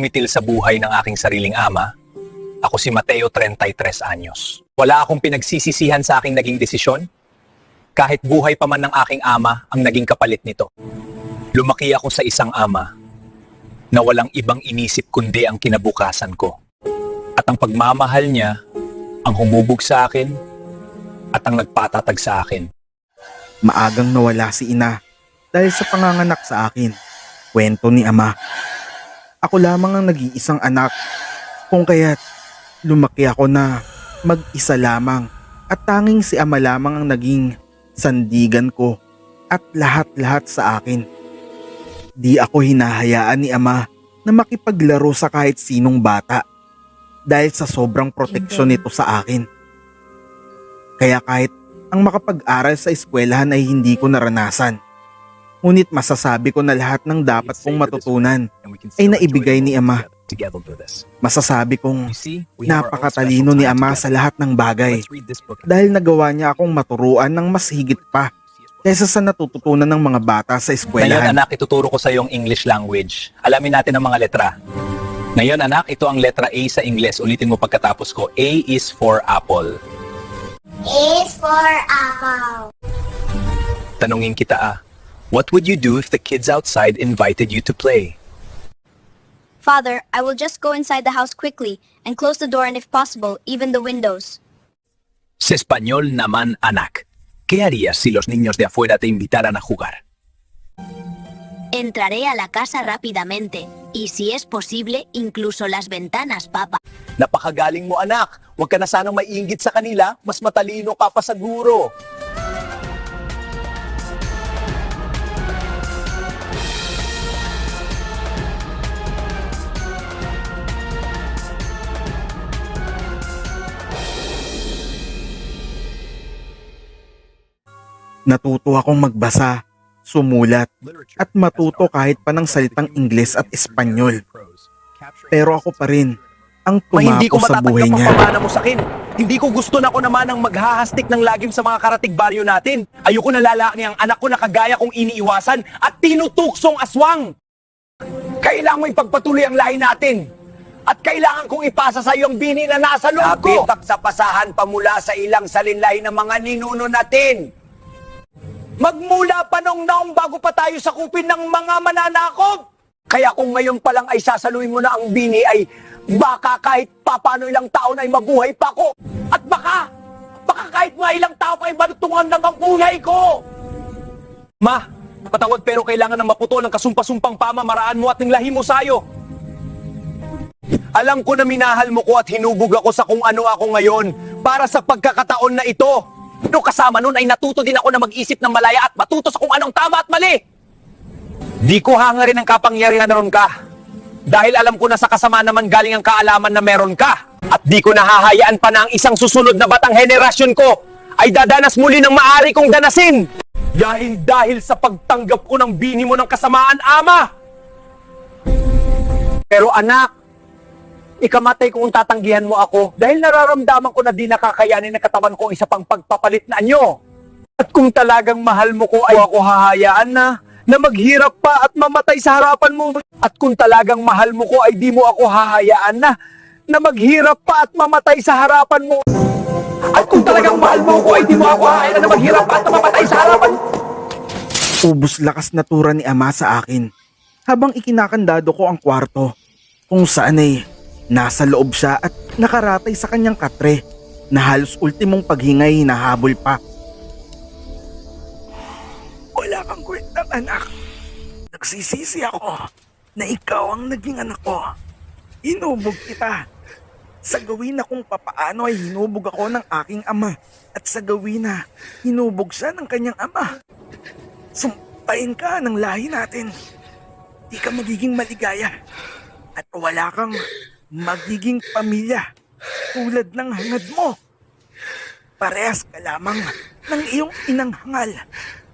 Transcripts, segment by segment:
kumitil sa buhay ng aking sariling ama, ako si Mateo 33 anyos. Wala akong pinagsisisihan sa aking naging desisyon, kahit buhay pa man ng aking ama ang naging kapalit nito. Lumaki ako sa isang ama na walang ibang inisip kundi ang kinabukasan ko. At ang pagmamahal niya ang humubog sa akin at ang nagpatatag sa akin. Maagang nawala si ina dahil sa panganganak sa akin. Kwento ni ama. Ako lamang ang nag-iisang anak. Kung kaya't lumaki ako na mag-isa lamang at tanging si ama lamang ang naging sandigan ko at lahat-lahat sa akin. Di ako hinahayaan ni ama na makipaglaro sa kahit sinong bata dahil sa sobrang proteksyon nito sa akin. Kaya kahit ang makapag-aral sa eskwelahan ay hindi ko naranasan. Ngunit masasabi ko na lahat ng dapat kong matutunan ay naibigay ni Ama. Masasabi kong napakatalino ni Ama sa lahat ng bagay dahil nagawa niya akong maturuan ng mas higit pa kaysa sa natututunan ng mga bata sa Ngayon eskwelahan. anak, ituturo ko sa yung English language. Alamin natin ang mga letra. Ngayon anak, ito ang letra A sa Ingles. Ulitin mo pagkatapos ko. A is for apple. is for apple. Tanungin kita ah, what would you do if the kids outside invited you to play? Father, I will just go inside the house quickly and close the door and if possible, even the windows. Sa Espanyol naman anak, ¿qué harías si los niños de afuera te invitaran a jugar? Entraré a la casa rápidamente y si es posible, incluso las ventanas, papá. Napakagaling mo anak. Huwag ka na sanang maiingit sa kanila. Mas matalino ka pa siguro. Natuto akong magbasa, sumulat, at matuto kahit pa ng salitang Ingles at Espanyol. Pero ako pa rin ang Ma, hindi ko tumako sa matatanggap buhay ang niya. pamana mo sa akin. Hindi ko gusto na ako naman ang maghahastik ng lagim sa mga karatig baryo natin. Ayoko na lalaki ang anak ko na kagaya kong iniiwasan at tinutuksong aswang. Kailangan mo ipagpatuloy ang lahi natin. At kailangan kong ipasa sa iyo ang bini na nasa loob ko. Napitak sa pasahan pa mula sa ilang salinlay ng mga ninuno natin. Magmula pa nung naong bago pa tayo sakupin ng mga mananakop. Kaya kung ngayon pa lang ay sasaluin mo na ang bini ay baka kahit papano ilang taon ay mabuhay pa ko. At baka, baka kahit mga ilang tao pa ay malutungan ng ang buhay ko. Ma, patawad pero kailangan ng maputol ang kasumpa-sumpang pamamaraan mo at ng lahi mo sayo. Alam ko na minahal mo ko at hinubog ako sa kung ano ako ngayon para sa pagkakataon na ito. No kasama nun ay natuto din ako na mag-isip ng malaya at matuto sa kung anong tama at mali. Di ko hangarin ang kapangyarihan na ron ka. Dahil alam ko na sa kasama naman galing ang kaalaman na meron ka. At di ko nahahayaan pa na ang isang susunod na batang henerasyon ko ay dadanas muli ng maari kong danasin. Dahil dahil sa pagtanggap ko ng bini mo ng kasamaan, Ama. Pero anak, ikamatay kung tatanggihan mo ako dahil nararamdaman ko na di nakakayanin ng katawan ko ang isa pang pagpapalit na anyo. At kung talagang mahal mo ko ay ako hahayaan na na maghirap pa at mamatay sa harapan mo. At kung talagang mahal mo ko ay di mo ako hahayaan na na maghirap pa at mamatay sa harapan mo. At kung talagang mahal mo ko ay di mo ako hahayaan na maghirap pa at mamatay sa harapan mo. Ubus lakas na tura ni Ama sa akin habang ikinakandado ko ang kwarto kung saan ay nasa loob siya at nakaratay sa kanyang katre na halos ultimong paghingay hinahabol pa. Wala kang kwentang anak. Nagsisisi ako na ikaw ang naging anak ko. Hinubog kita. Sa gawin na kung papaano ay hinubog ako ng aking ama at sa gawin na hinubog siya ng kanyang ama. Sumpain ka ng lahi natin. Di ka magiging maligaya. At wala kang magiging pamilya tulad ng hangad mo. Parehas ka lamang ng iyong inang hangal.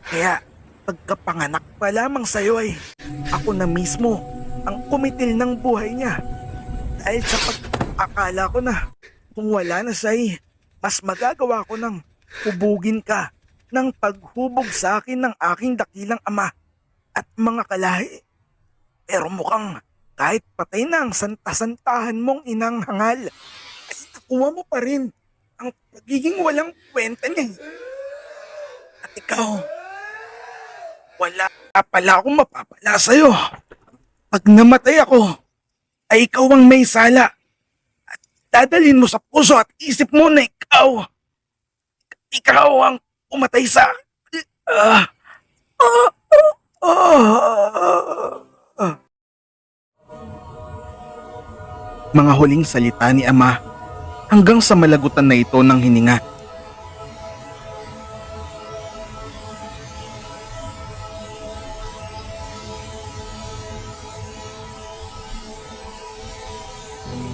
Kaya pagkapanganak pa lamang sa'yo ay ako na mismo ang kumitil ng buhay niya. Dahil sa pag-akala ko na kung wala na siya ay mas magagawa ko ng hubugin ka ng paghubog sa akin ng aking dakilang ama at mga kalahi. Pero mukhang Kahit patay na ang santa-santahan mong inang hangal, ay nakuha mo pa rin ang pagiging walang kwenta niya. At ikaw, wala pala akong mapapala sa'yo. Pag namatay ako, ay ikaw ang may sala. At dadalhin mo sa puso at isip mo na ikaw, ikaw ang umatay sa... Ah, ah, ah, ah. Mga huling salita ni Ama hanggang sa malagutan na ito ng hininga.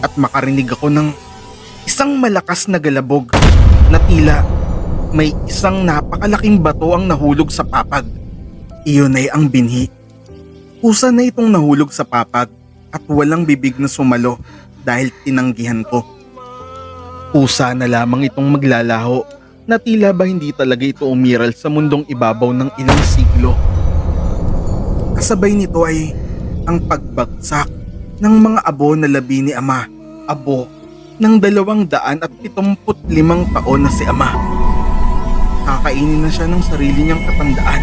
At makarinig ako ng isang malakas na galabog na tila may isang napakalaking bato ang nahulog sa papag. Iyon ay ang binhi. Kusa na itong nahulog sa papag at walang bibig na sumalo dahil tinanggihan ko. Kusa na lamang itong maglalaho na tila ba hindi talaga ito umiral sa mundong ibabaw ng ilang siglo. Kasabay nito ay ang pagbagsak ng mga abo na labi ni Ama. Abo ng dalawang daan at pitumput limang taon na si Ama. Kakainin na siya ng sarili niyang katandaan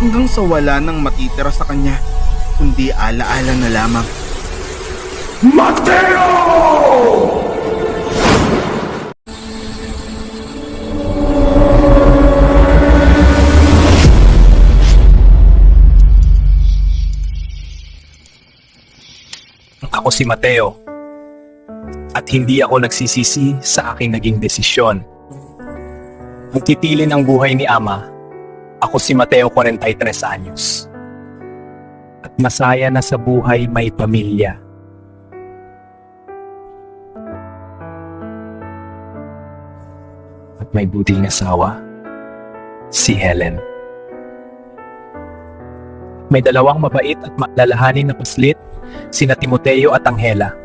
hanggang sa wala nang matitira sa kanya kundi alaala na lamang. Ako si Mateo. At hindi ako nagsisisi sa aking naging desisyon. Magtitilin ang buhay ni Ama. Ako si Mateo 43 anyos. At masaya na sa buhay may pamilya. May buting asawa, si Helen. May dalawang mabait at malalahanin na paslit, sina Timoteo at Angela.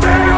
And